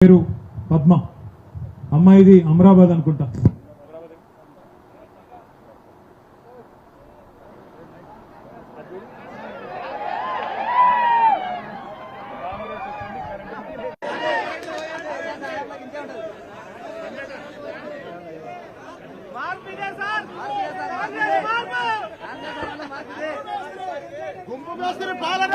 పేరు పద్మ. అమ్మాయిది అమరాబాద్ అనుకుంటా. గుంపు మేస్త్రి పాలన.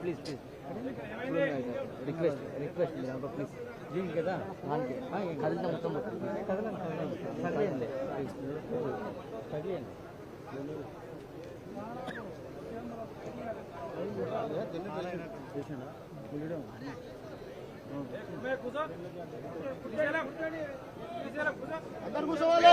ప్లీజ్ ప్లీజ్ రిక్వెస్ట్ రిక్వెస్ట్ మీరు ప్లీజ్ దీనికి కదా దానికి కదిలిన మొత్తం కదలండి కదలండి కదిలేయండి కదిలేయండి అందరు కూర్చోవాలి